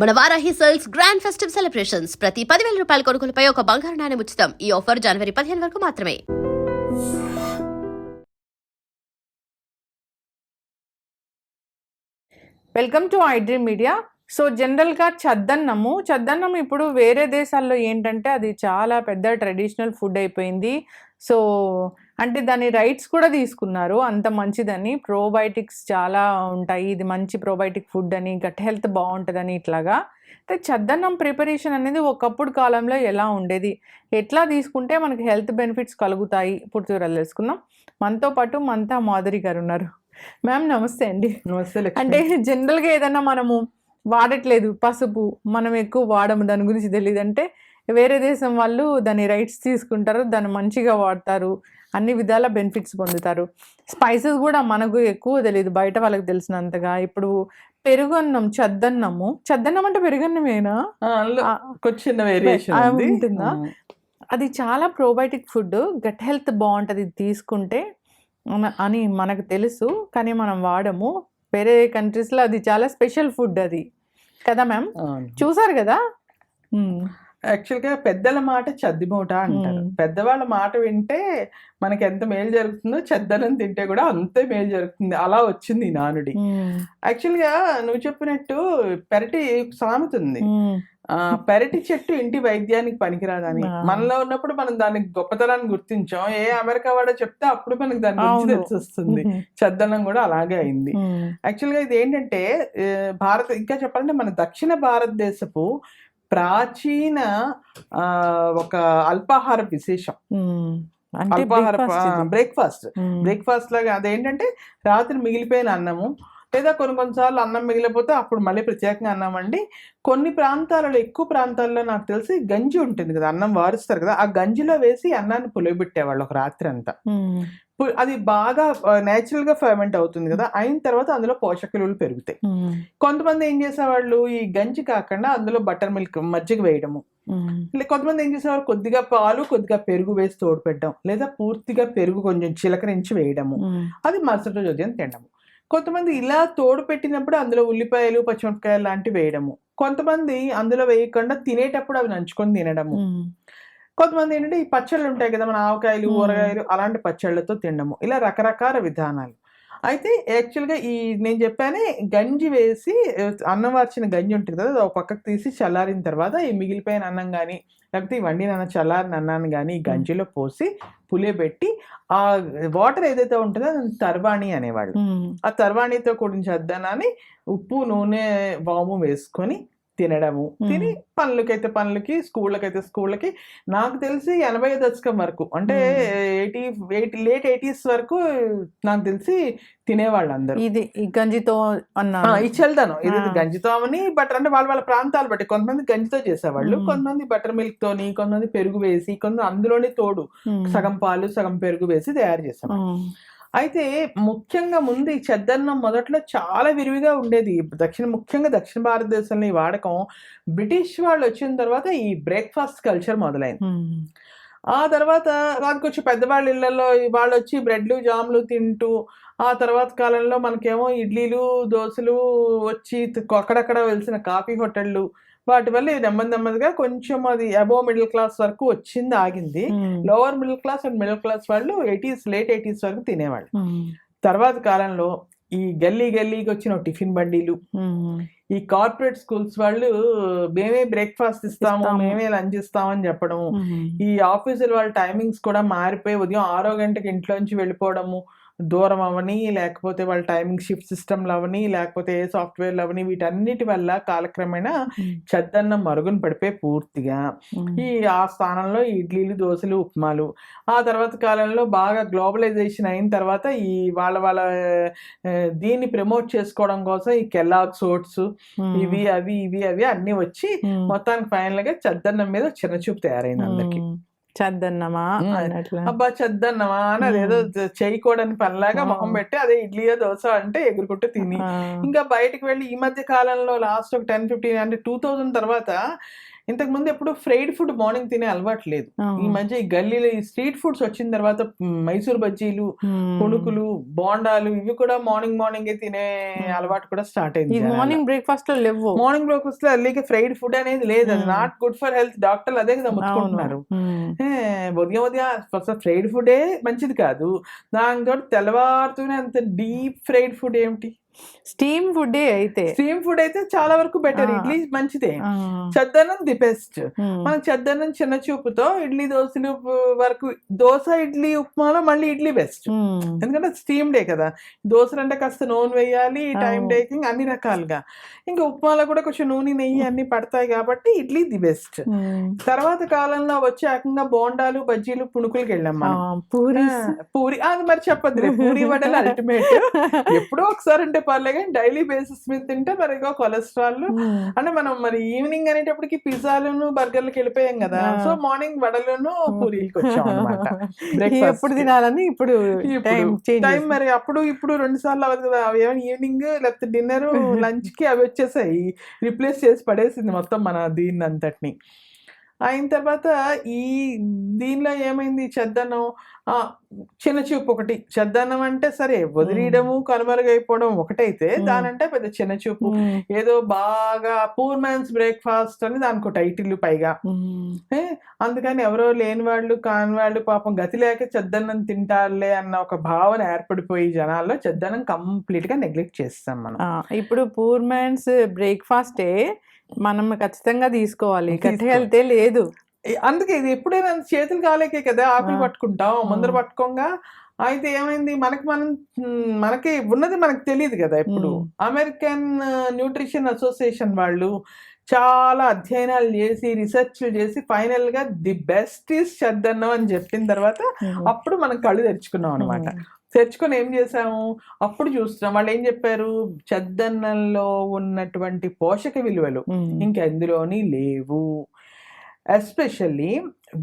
మన Varahi sales grand festive celebrations ప్రతి పదివేల రూపాయల కొనుగోలుపై ఒక బంగారు నాణ్యం ఉచితం. ఈ ఆఫర్ జనవరి పదిహేను వరకు మాత్రమే. Welcome to iDream media so జనరల్గా చద్దన్నము. చద్దన్నం ఇప్పుడు వేరే దేశాల్లో ఏంటంటే అది చాలా పెద్ద ట్రెడిషనల్ ఫుడ్ అయిపోయింది. సో అంటే దాని రైట్స్ కూడా తీసుకున్నారు. అంత మంచిదని. ప్రోబయోటిక్స్ చాలా ఉంటాయి. ఇది మంచి ప్రోబయోటిక్ ఫుడ్ అని గట్ హెల్త్ బాగుంటుందని ఇట్లాగా. అయితే చద్దన్నం ప్రిపరేషన్ అనేది ఒకప్పుడు కాలంలో ఎలా ఉండేది? ఎట్లా తీసుకుంటే మనకి హెల్త్ బెనిఫిట్స్ కలుగుతాయి? ఇప్పుడు చూడాలి తెలుసుకుందాం. మనతో పాటు మంతా మాధురి గారు ఉన్నారు. మ్యామ్ నమస్తే అండి. నమస్తే. అంటే జనరల్గా ఏదైనా మనము వాడట్లేదు. పసుపు మనం ఎక్కువ వాడము. దాని గురించి తెలియదు. అంటే వేరే దేశం వాళ్ళు దాని రైట్స్ తీసుకుంటారు దాన్ని మంచిగా వాడతారు అన్ని విధాల బెనిఫిట్స్ పొందుతారు. స్పైసెస్ కూడా మనకు ఎక్కువ తెలియదు బయట వాళ్ళకి తెలిసినంతగా. ఇప్పుడు పెరుగన్నం చద్దన్నము. చద్దన్నం అంటే పెరుగన్నమేనా? చిన్న వేరియేషన్ ఉంటుందా? అది చాలా ప్రోబయోటిక్ ఫుడ్ గట్ హెల్త్ బాగుంటుంది తీసుకుంటే అని మనకు తెలుసు కానీ మనం వాడము. వేరే కంట్రీస్లో అది చాలా స్పెషల్ ఫుడ్ అది. కదా మ్యామ్. చూసారు కదా? మ్మ్. యాక్చువల్గా పెద్దల మాట చద్దిమూట అంటారు. పెద్దవాళ్ళ మాట వింటే మనకి ఎంత మేలు జరుగుతుందో చెద్దనం తింటే కూడా అంతే మేలు జరుగుతుంది అలా వచ్చింది నానుడి మ్మ్. యాక్చువల్గా నువ్వు చెప్పినట్టు పెరటి సామెత ఉంది పెరటి చెట్టు ఇంటి వైద్యానికి పనికిరాదని. మనలో ఉన్నప్పుడు మనం దానికి గొప్పతనాన్ని గుర్తించాం ఏ అమెరికా వాడో చెప్తే అప్పుడు మనకి దాని గురించి అవును. తెలిసి వస్తుంది మ్మ్. చద్దనం కూడా అలాగే అయింది. యాక్చువల్గా ఇది ఏంటంటే భారత ఇంకా చెప్పాలంటే మన దక్షిణ భారతదేశపు ప్రాచీన ఒక అల్పాహార విశేషం. అల్పాహార. బ్రేక్ఫాస్ట్. బ్రేక్ఫాస్ట్ లాగా అదేంటంటే రాత్రి మిగిలిపోయిన అన్నము లేదా కొన్ని కొన్నిసార్లు అన్నం మిగిలిపోతే అప్పుడు మళ్ళీ ప్రత్యేకంగా అన్నం అండి కొన్ని ప్రాంతాలలో ఎక్కువ ప్రాంతాల్లో నాకు తెలిసి గంజి ఉంటుంది కదా అన్నం వారుస్తారు కదా ఆ గంజిలో వేసి అన్నాన్ని పులియబెట్టేవాళ్ళు ఒక రాత్రి అంతా. అది బాగా నేచురల్గా ఫర్మెంట్ అవుతుంది కదా అయిన తర్వాత అందులో పోషక విలువలు పెరుగుతాయి. కొంతమంది ఏం చేసేవాళ్ళు ఈ గంజి కాకుండా అందులో బటర్ మిల్క్ మజ్జిగ వేయడము. కొంతమంది ఏం చేసేవారు కొద్దిగా పాలు కొద్దిగా పెరుగు వేసి తోడు పెట్టడం లేదా పూర్తిగా పెరుగు కొంచెం చిలకరించి వేయడము. అది మరుసటి రోజు ఉదయం తినడము. కొంతమంది ఇలా తోడు పెట్టినప్పుడు అందులో ఉల్లిపాయలు పచ్చిమిరపకాయలు లాంటివి వేయడము. కొంతమంది అందులో వేయకుండా తినేటప్పుడు అవి నంచుకొని తినడము. కొంతమంది ఏంటంటే ఈ పచ్చళ్ళు ఉంటాయి కదా మన ఆవకాయలు. ఊరగాయలు అలాంటి పచ్చళ్ళతో తినడము ఇలా రకరకాల విధానాలు అయితే యాక్చువల్గా ఈ నేను చెప్పానే గంజి వేసి అన్నం వార్చిన గంజి ఉంటుంది కదా ఒక పక్కకు తీసి చల్లారిన తర్వాత ఈ మిగిలిపోయిన అన్నం కానీ లేకపోతే ఈ వండిన అన్నం చల్లారిన అన్నాన్ని కానీ ఈ గంజిలో పోసి పులియబెట్టి ఆ వాటర్ ఏదైతే ఉంటుందో దాన్ని తర్వాణి అనేవాళ్ళు. ఆ తర్వాణితో కూడిన చద్దనాన్ని ఉప్పు నూనె వాము వేసుకొని తినడము. తిని పనులకైతే పనులకి స్కూళ్ళకైతే స్కూళ్ళకి. నాకు తెలిసి ఎనభై దశకం వరకు అంటే ఎయిటీ ఎయిటీ లేట్ ఎయిటీస్ వరకు నాకు తెలిసి తినేవాళ్ళు అందరూ ఇది గంజితో అన్నా చల్దనం. ఇది. గంజితో అని బటర్ అంటే వాళ్ళ వాళ్ళ ప్రాంతాలు బట్టి. కొంతమంది గంజితో చేసేవాళ్ళు. కొంతమంది బటర్ మిల్క్ తోని కొంతమంది పెరుగు వేసి కొంతమంది అందులోనే తోడు సగం పాలు సగం పెరుగు వేసి తయారు చేసేవాళ్ళు. అయితే ముఖ్యంగా ముందు ఈ చెద్దన్నం మొదట్లో చాలా విరివిగా ఉండేది. దక్షిణ ముఖ్యంగా దక్షిణ భారతదేశంలో ఈ వాడకం బ్రిటిష్ వాళ్ళు వచ్చిన తర్వాత ఈ బ్రేక్ఫాస్ట్ కల్చర్ మొదలైంది. ఆ తర్వాత కొంచెం పెద్దవాళ్ళ ఇళ్ళలో వాళ్ళు వచ్చి బ్రెడ్లు జామ్లు తింటూ ఆ తర్వాత కాలంలో మనకేమో ఇడ్లీలు దోశలు వచ్చి అక్కడక్కడ వెలిసిన కాఫీ హోటళ్ళు వాటి వల్ల ఇది నెమ్మది నెమ్మదిగా కొంచెం అది అబో మిడిల్ క్లాస్ వరకు వచ్చింది ఆగింది. Lower middle class and middle class వాళ్ళు ఎయిటీస్ లేట్ ఎయిటీస్ వరకు తినేవాళ్ళు. తర్వాత కాలంలో ఈ గల్లీ గల్లీకి వచ్చిన టిఫిన్ బండీలు ఈ కార్పొరేట్ స్కూల్స్ వాళ్ళు మేమే బ్రేక్ఫాస్ట్ ఇస్తాము. మేమే లంచ్ ఇస్తామని చెప్పడము. ఈ ఆఫీసుల వాళ్ళ టైమింగ్స్ కూడా మారిపోయి ఉదయం ఆరో గంటకి ఇంట్లోంచి వెళ్ళిపోవడము. దూరం అవని లేకపోతే వాళ్ళ టైమింగ్ షిఫ్ట్ సిస్టమ్లు అవని లేకపోతే ఏ సాఫ్ట్వేర్లు అవని వీటన్నిటి వల్ల కాలక్రమేణా చెద్దన్నం మరుగున పడిపోయి పూర్తిగా. ఈ ఆ స్థానంలో ఇడ్లీలు దోశలు ఉప్మాలు. ఆ తర్వాత కాలంలో బాగా గ్లోబలైజేషన్ అయిన తర్వాత ఈ వాళ్ళ వాళ్ళ దీన్ని ప్రమోట్ చేసుకోవడం కోసం ఈ కెల్లాగ్స్ ఓట్స్ ఇవి అవి ఇవి అవి అన్ని వచ్చి మొత్తానికి ఫైనల్గా చద్దన్నం మీద చిన్న చూపు తయారైంది అందరికి. చద్దన్నమా. అన్నట్లు అబ్బా చద్దన్నమా అని అదేదో చేయకూడని పనిలాగా. మొహం పెట్టి అదే ఇడ్లీయో దోశ అంటే ఎగురుకుంటూ తిని. ఇంకా బయటికి వెళ్ళి ఈ మధ్య కాలంలో లాస్ట్ ఒక టెన్ ఫిఫ్టీన్ అంటే టూ థౌజండ్ తర్వాత ఇంతకు ముందు ఎప్పుడు ఫ్రైడ్ ఫుడ్ మార్నింగ్ తినే అలవాటు లేదు. ఈ మధ్య ఈ గల్లీలో ఈ స్ట్రీట్ ఫుడ్స్ వచ్చిన తర్వాత మైసూర్ బజ్జీలు పుణుకులు బోండాలు ఇవి కూడా మార్నింగ్ మార్నింగ్ తినే. అలవాటు కూడా స్టార్ట్ అయింది మార్నింగ్ బ్రేక్ఫాస్ట్లో లేవు. మార్నింగ్ బ్రేక్ఫాస్ట్లో అల్లికి ఫ్రైడ్ ఫుడ్ అనేది లేదు. అది. Not good for health. డాక్టర్లు అదే కదా ముట్టుకుంటున్నారు ఉదయం ఉదయం ఫస్ట్ ఫ్రైడ్ ఫుడే మంచిది కాదు. దాంతో తెల్లవారుతూనే అంత డీప్ ఫ్రైడ్ ఫుడ్ ఏమిటి? స్టీమ్ ఫుడ్ అయితే. స్టీమ్ ఫుడ్ అయితే చాలా వరకు బెటర్. ఇడ్లీ మంచిదే. ఆ. చద్దన్నం ది బెస్ట్. మనం చద్దన్నం చిన్న చూపుతో ఇడ్లీ దోశలు వరకు దోశ ఇడ్లీ ఉప్మాలో మళ్ళీ ఇడ్లీ బెస్ట్ ఉమ్. ఎందుకంటే స్టీమ్ డే కదా. దోశలు అంటే కాస్త నూనె వేయాలి టైం. టేకింగ్ అన్ని రకాలుగా. ఇంకా ఉప్మాలో కూడా కొంచెం నూనె నెయ్యి అన్ని పడతాయి కాబట్టి ఇడ్లీ ది బెస్ట్ ఉమ్. తర్వాత కాలంలో వచ్చి ఏకంగా బోండాలు బజ్జీలు పుణుకులకి వెళ్ళాం మనం. పూరి పూరి అది మరి చెప్పద్దులే. పూరి వడలు అల్టిమేట్ ఎప్పుడో ఒకసారి అంటే పర్లే కానీ డైలీ బేసిస్ మీద తింటే మరి ఇగో కొలెస్ట్రాల్. అంటే మనం మరి ఈవినింగ్ అనేటప్పటికి పిజ్జాలను బర్గర్లకు వెళ్ళిపోయాం కదా. సో మార్నింగ్ వడలను పూరీలకు వచ్చాం అనమాట ఎప్పుడు. తినాలని ఇప్పుడు టైం మరి అప్పుడు ఇప్పుడు రెండు సార్లు అవ్వదు కదా. అవి ఏమైనా ఈవినింగ్ లేకపోతే డిన్నర్ లంచ్కి అవి వచ్చేసాయి. రిప్లేస్ చేసి పడేసింది మొత్తం మన దీన్ని అంతటిని అయిన తర్వాత ఈ దీనిలో ఏమైంది? చెద్దన్నం ఆ, చిన్న చూపు ఒకటి చెద్దన్నం అంటే సరే వదిలేయడము కనుమరుగైపోవడం ఒకటైతే. దానంటే పెద్ద చిన్న చూపు. ఏదో బాగా పూర్ మ్యాన్స్ బ్రేక్ఫాస్ట్ అని దానికి టైటిల్ పైగా. అందుకని ఎవరో లేని వాళ్ళు కాని వాళ్ళు పాపం గతి లేక చెద్దన్నం తింటారులే అన్న ఒక భావన ఏర్పడిపోయి జనాల్లో చెద్దన్నం కంప్లీట్గా నెగ్లెక్ట్ చేస్తాం మనం. ఇప్పుడు పూర్ మ్యాన్స్ బ్రేక్ఫాస్టే మనం ఖచ్చితంగా తీసుకోవాలి తీసుకోవాలి. వెళ్తే లేదు అందుకే ఇది ఎప్పుడైనా చేతులు కాలేకే కదా ఆకులు. పట్టుకుంటాం ముందర. పట్టుకోగా అయితే ఏమైంది మనకి మనం మనకి ఉన్నది మనకు తెలియదు కదా ఇప్పుడు. అమెరికన్ న్యూట్రిషన్ అసోసియేషన్ వాళ్ళు చాలా అధ్యయనాలు చేసి రీసెర్చ్లు చేసి ఫైనల్గా ది బెస్ట్ ఈస్ చెద్దన్నం అని చెప్పిన తర్వాత అప్పుడు మనం కళ్ళు తెరుచుకున్నాం అనమాట తెరుచుకొని ఏం చేసాము అప్పుడు చూస్తున్నాం. వాళ్ళు ఏం చెప్పారు? చెద్దన్నంలో ఉన్నటువంటి పోషక విలువలు ఇంకా ఎందులోని లేవు. ఎస్పెషల్లీ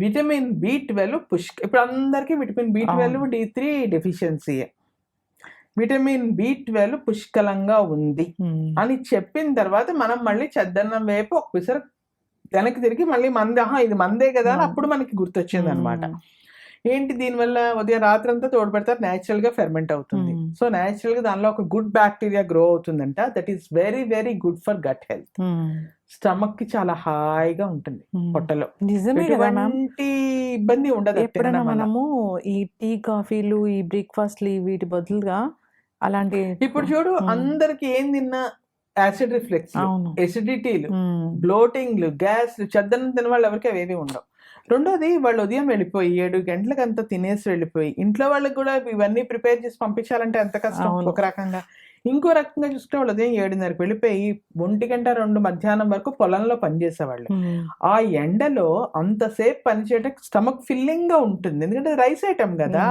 విటమిన్ బి ట్వెల్వ్ పుష్క ఇప్పుడు అందరికీ vitamin B twelve D three deficiency. Vitamin B twelve పుష్కలంగా ఉంది అని చెప్పిన తర్వాత మనం మళ్ళీ చెద్దన్నం వైపు ఒక పిసర వెనక్కి తిరిగి మళ్ళీ మంది ఆహా ఇది మందే కదా అని. అప్పుడు మనకి గుర్తొచ్చింది అనమాట ఏంటి దీనివల్ల ఉదయం రాత్రి అంతా న్యాచురల్గా ఫెర్మెంట్ అవుతుంది. Hmm. సో న్యాచురల్గా దానిలో ఒక గుడ్ బ్యాక్టీరియా గ్రో అవుతుందంట. That is very very good for gut health స్టమక్కి చాలా హాయిగా ఉంటుంది పొట్టలో. మ్యామ్ ఎటువంటి ఇబ్బంది ఉండదు ఎప్పుడైనా. మనము ఈ టీ కాఫీలు ఈ బ్రేక్ఫాస్ట్లు వీటి బదులుగా అలాంటి ఇప్పుడు చూడు Hmm. అందరికి ఏం తిన్నా? యాసిడ్ రిఫ్లెక్స్ ఎసిడిటీలు. బ్లోటింగ్లు గ్యాస్ చద్దనం తిన వాళ్ళు ఎవరికి అవేవి ఉండవు. రెండోది వాళ్ళు ఉదయం వెళ్ళిపోయి ఏడు గంటలకు అంతా తినేసి వెళ్ళిపోయి ఇంట్లో వాళ్ళకి కూడా ఇవన్నీ ప్రిపేర్ చేసి పంపించాలంటే ఎంత కష్టం. ఒక రకంగా ఇంకో రకంగా చూస్తే వాళ్ళు ఉదయం ఏడున్నరకు వెళ్ళిపోయి ఒంటి గంట రెండు మధ్యాహ్నం వరకు పొలంలో పనిచేసేవాళ్ళు. ఆ ఎండలో అంతసేపు పనిచేయటం స్టమక్ ఫిల్లింగ్గా ఉంటుంది ఎందుకంటే రైస్ ఐటమ్ కదా.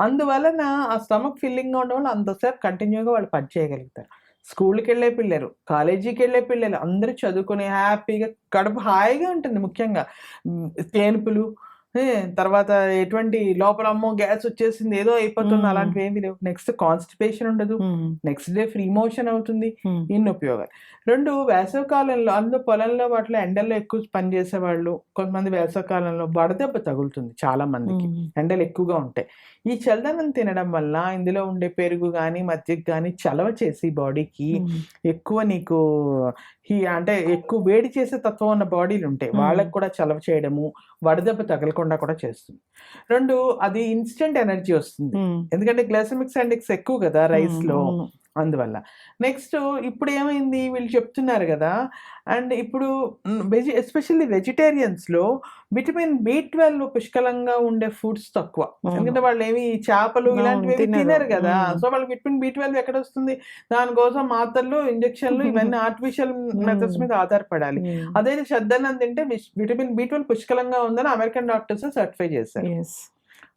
అందువలన ఆ స్టమక్ ఫిల్లింగ్గా ఉండడం వల్ల అంతసేపు కంటిన్యూగా వాళ్ళు పని చేయగలుగుతారు స్కూల్కి వెళ్ళే పిల్లలు కాలేజీకి వెళ్ళే పిల్లలు అందరూ చదువుకుని హ్యాపీగా కడుపు హాయిగా ఉంటుంది ముఖ్యంగా. తేనుపులు తర్వాత ఎటువంటి లోపల అమ్మో గ్యాస్ వచ్చేసింది ఏదో అయిపోతుంది. అలాంటివి ఏమీ లేవు నెక్స్ట్ కాన్స్టిపేషన్ ఉండదు. నెక్స్ట్ డే ఫ్రీ మోషన్ అవుతుంది. ఇన్ని ఉపయోగాలు రెండు వేసవి కాలంలో అందులో పొలంలో వాటిలో ఎండల్లో ఎక్కువ పని చేసేవాళ్ళు కొంతమంది వేసవి కాలంలో వడదెబ్బ తగులుతుంది చాలా మందికి. ఎండలు ఎక్కువగా ఉంటాయి ఈ చల్లదనం తినడం వల్ల ఇందులో ఉండే పెరుగు కానీ మజ్జిగ కానీ చలవ చేసి బాడీకి. ఎక్కువ నీకు ఈ అంటే ఎక్కువ వేడి చేసే తత్వం ఉన్న బాడీలు ఉంటాయి. వాళ్ళకి కూడా చలవ చేయడము వడదెబ్బ తగలకుండా కూడా చేస్తుంది రెండు అది ఇన్స్టెంట్ ఎనర్జీ వస్తుంది. ఎందుకంటే గ్లైసమిక్స్ ఇండెక్స్ ఎక్కువ కదా రైస్లో. అందువల్ల నెక్స్ట్ ఇప్పుడు ఏమైంది వీళ్ళు చెప్తున్నారు కదా అండ్ ఇప్పుడు వెజి ఎస్పెషల్లీ వెజిటేరియన్స్లో విటమిన్ బి ట్వెల్వ్ పుష్కలంగా ఉండే ఫుడ్స్ తక్కువ. ఎందుకంటే వాళ్ళు ఏమి చేపలు ఇలాంటివి తినరు. కదా. సో వాళ్ళకి విటమిన్ బి ట్వెల్వ్ ఎక్కడ వస్తుంది దానికోసం మాత్రలు ఇంజక్షన్లు ఇవన్నీ ఆర్టిఫిషియల్ మెథడ్స్ మీద ఆధారపడాలి. అదే శ్రద్ధనం తింటే విటమిన్ బి ట్వెల్వ్ పుష్కలంగా ఉందని అమెరికన్ డాక్టర్స్ సర్టిఫై చేశారు?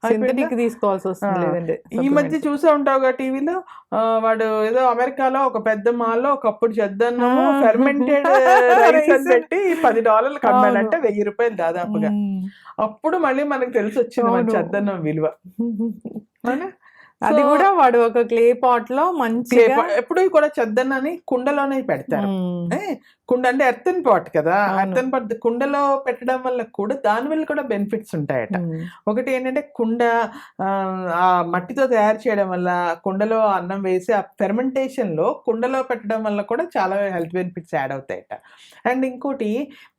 సింథటిక్ తీసుకోవాల్సి వస్తుంది ఆ. లేదంటే ఈ మధ్య చూసే ఉంటావుగా టీవీలో వాడు ఏదో అమెరికాలో ఒక పెద్ద మాల్లో ఒకప్పుడు చెద్దన్నము. ఫెర్మెంటెడ్ రైస్ అని Rice. పెట్టి పది అమ్మాడంటే అవును. వెయ్యి రూపాయలు దాదాపుగా. అప్పుడు మళ్ళీ మనకు తెలిసి వచ్చింది మన. చెద్దన్నం విలువ? అది కూడా వాడు ఒక క్లే పాట్లో pot- ఎప్పుడు కూడా చెద్దన్నని కుండలోనే పెడతారు కుండ అంటే ఎర్తన్ పాట్ కదా. ఎర్తన్ పాట్ కుండలో పెట్టడం వల్ల కూడా దాని వల్ల కూడా బెనిఫిట్స్ ఉంటాయట. ఒకటి ఏంటంటే కుండ ఆ, మట్టితో తయారు చేయడం వల్ల కుండలో అన్నం వేసి ఆ ఫెర్మెంటేషన్లో కుండలో పెట్టడం వల్ల కూడా చాలా హెల్త్ బెనిఫిట్స్ యాడ్ అవుతాయట. అండ్ ఇంకోటి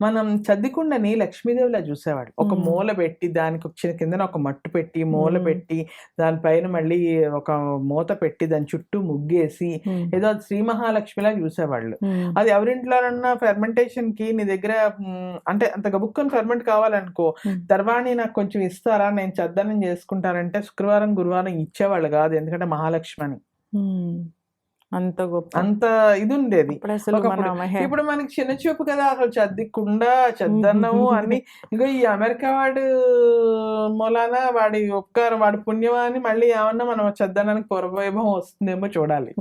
మనం చద్దికుండని లక్ష్మీదేవిలా చూసేవాడు. ఒక. మూల పెట్టి దానికి చిన్న కిందన ఒక మట్టు పెట్టి మూల. పెట్టి దానిపైన మళ్ళీ ఒక మూత పెట్టి దాని చుట్టూ ముగ్గేసి ఏదో శ్రీ మహాలక్ష్మిలా చూసేవాళ్ళు. అది ఎవరింట్లోనన్నా ఫెర్మెంటేషన్కి నీ దగ్గర అంటే అంత గబుక్కని ఫెర్మెంట్ కావాలనుకో. తర్వాణి నాకు కొంచెం ఇస్తారా నేను చద్దనం చేసుకుంటారంటే శుక్రవారం గురువారం ఇచ్చేవాళ్ళు కాదు ఎందుకంటే మహాలక్ష్మి అని. అంత గొప్ప. అంత ఇది ఉండేది ఇప్పుడు మనకి చిన్న చూపు కదా అసలు చద్దికుండా చద్దన్నము అన్ని. ఇగో ఈ అమెరికా వాడు మూలాన వాడి ఉపకారం వాడి పుణ్యమా అని మళ్ళీ ఏమన్నా మనం చద్దనానికి పూర్వవైభవం వస్తుందేమో చూడాలి.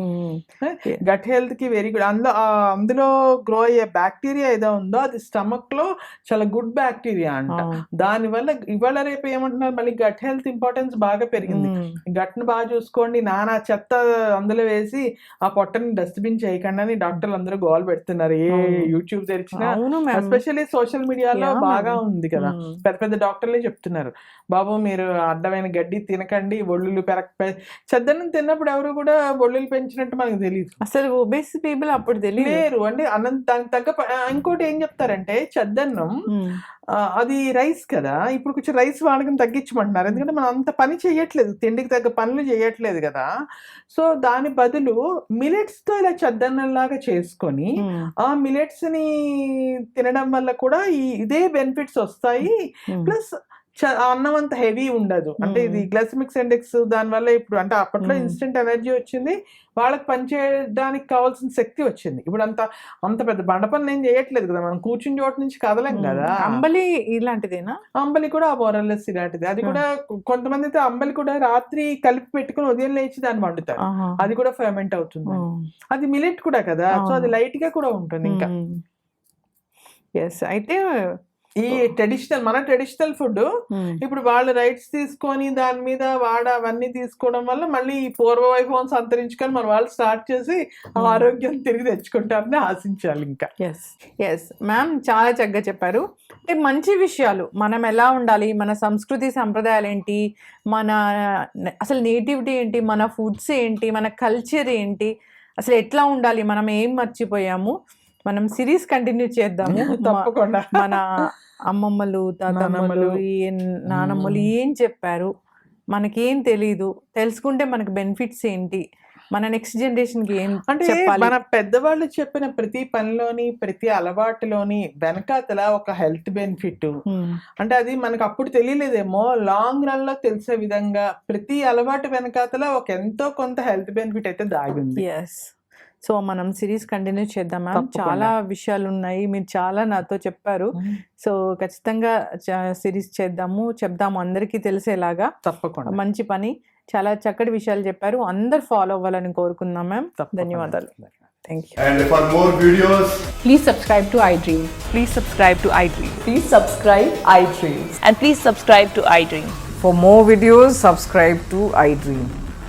గట్ హెల్త్కి వెరీ గుడ్ అందులో అందులో గ్రో అయ్యే బ్యాక్టీరియా ఏదో ఉందో అది స్టమక్లో చాలా గుడ్ బ్యాక్టీరియా అంట. ఆ, దాని వల్ల ఇవాళ రేపు ఏమంటున్నారు మళ్ళీ గట్ హెల్త్ ఇంపార్టెన్స్ బాగా పెరిగింది. ఉమ్, గట్ను బాగా చూసుకోండి నానా చెత్త అందులో వేసి ఆ పొట్టని డస్ట్బిన్ చేయకుండా అని డాక్టర్లు అందరూ గోల్ పెడుతున్నారు. ఏ. యూట్యూబ్ తెరిచినా ఎస్పెషల్లీ సోషల్ మీడియాలో బాగా. ఉంది కదా. ఉమ్, పెద్ద పెద్ద డాక్టర్లే చెప్తున్నారు. బాబు మీరు అడ్డమైన గడ్డి తినకండి ఒళ్ళులు పెరగ చెద్దన్నం తిన్నప్పుడు ఎవరు కూడా ఒళ్ళులు పెంచినట్టు మనకు తెలియదు అసలు ఒబేస్ పీపుల్ అప్పుడు తెలియదు లేరు. అంటే అన్నం దానికి తగ్గ ఇంకోటి ఏం చెప్తారంటే చద్దన్నం ఆ, అది రైస్ కదా? ఇప్పుడు కొంచెం రైస్ వాడకం తగ్గించమంటున్నారు. ఎందుకంటే మనం అంత పని చేయట్లేదు. తిండికి తగ్గ పనులు చేయట్లేదు కదా? సో దాని బదులు మిలెట్స్తో ఇలా చద్దన్నం లాగా చేసుకొని ఆ మిలెట్స్ని తినడం వల్ల కూడా ఈ ఇదే బెనిఫిట్స్ వస్తాయి. ప్లస్ అన్నం అంత హెవీ ఉండదు. అంటే ఇది. గ్లైసమిక్స్ ఇండెక్స్ దాని వల్ల ఇప్పుడు అంటే అప్పట్లో. ఇన్స్టెంట్ ఎనర్జీ వచ్చింది. వాళ్ళకి పనిచేయడానికి కావాల్సిన శక్తి వచ్చింది. ఇప్పుడు అంత అంత పెద్ద బండ పని నేను చేయట్లేదు కదా. మనం కూర్చుని చోటు నుంచి కదలేం. కదా. అంబలి ఇలాంటిదేనా? అంబలి కూడా మోరల్లెస్ ఇలాంటిది. అది కూడా కొంతమంది అయితే అంబలి కూడా రాత్రి కలిపి పెట్టుకుని ఉదయం లేచి దాన్ని వండుతారు. అది కూడా ఫెర్మెంట్ అవుతుంది అది మిలెట్ కూడా కదా. సో అది. లైట్గా కూడా ఉంటుంది ఇంకా. ఎస్ అయితే ఈ ట్రెడిషనల్ మన ట్రెడిషనల్ ఫుడ్ ఉమ్, ఇప్పుడు వాళ్ళు రైట్స్ తీసుకొని దాని మీద వాడ అవన్నీ తీసుకోవడం వల్ల మళ్ళీ ఈ పూర్వ వైభవం సంతరించుకొని మన వాళ్ళు స్టార్ట్ చేసి ఆ Hmm. ఆరోగ్యం తిరిగి తెచ్చుకుంటారని ఆశించాలి ఇంకా. ఎస్ ఎస్ మ్యామ్ చాలా చక్కగా చెప్పారు. అంటే మంచి విషయాలు. మనం ఎలా ఉండాలి? మన సంస్కృతి సంప్రదాయాలు ఏంటి? మన అసలు నేటివిటీ ఏంటి? మన ఫుడ్స్ ఏంటి? మన కల్చర్ ఏంటి? అసలు ఎట్లా ఉండాలి? మనం ఏం మర్చిపోయాము? మనం సిరీస్ కంటిన్యూ చేద్దాము. తప్పకుండా. మన అమ్మమ్మలు తాతమ్మలు నానమ్మలు. ఏం చెప్పారు? మనకేం తెలీదు. తెలుసుకుంటే మనకు బెనిఫిట్స్ ఏంటి? మన నెక్స్ట్ జనరేషన్కి ఏం అంటే చెప్పాలి? మన పెద్దవాళ్ళు చెప్పిన ప్రతి పనిలోని ప్రతి అలవాటులోని వెనకాతల ఒక హెల్త్ బెనిఫిట్. అంటే అది మనకు అప్పుడు తెలియలేదేమో. లాంగ్ రన్లో తెలిసే విధంగా ప్రతి అలవాటు వెనకాతల ఒక ఎంతో కొంత హెల్త్ బెనిఫిట్ అయితే దాగి ఉంది. ఎస్ సో మనం సిరీస్ కంటిన్యూ చేద్దాం మ్యామ్. చాలా విషయాలు ఉన్నాయి మీరు చాలా నాతో చెప్పారు. సో ఖచ్చితంగా సిరీస్ చేద్దాము చెప్దాము అందరికీ తెలిసేలాగా. తప్పకుండా. మంచి పని. చాలా చక్కటి విషయాలు చెప్పారు. అందరు ఫాలో అవ్వాలని కోరుకుందాం మ్యామ్. ధన్యవాదాలు. Thank you And for more videos, Please subscribe to iDream. Please subscribe to iDream Please subscribe iDream. and please subscribe to iDream. For more videos, subscribe to iDream.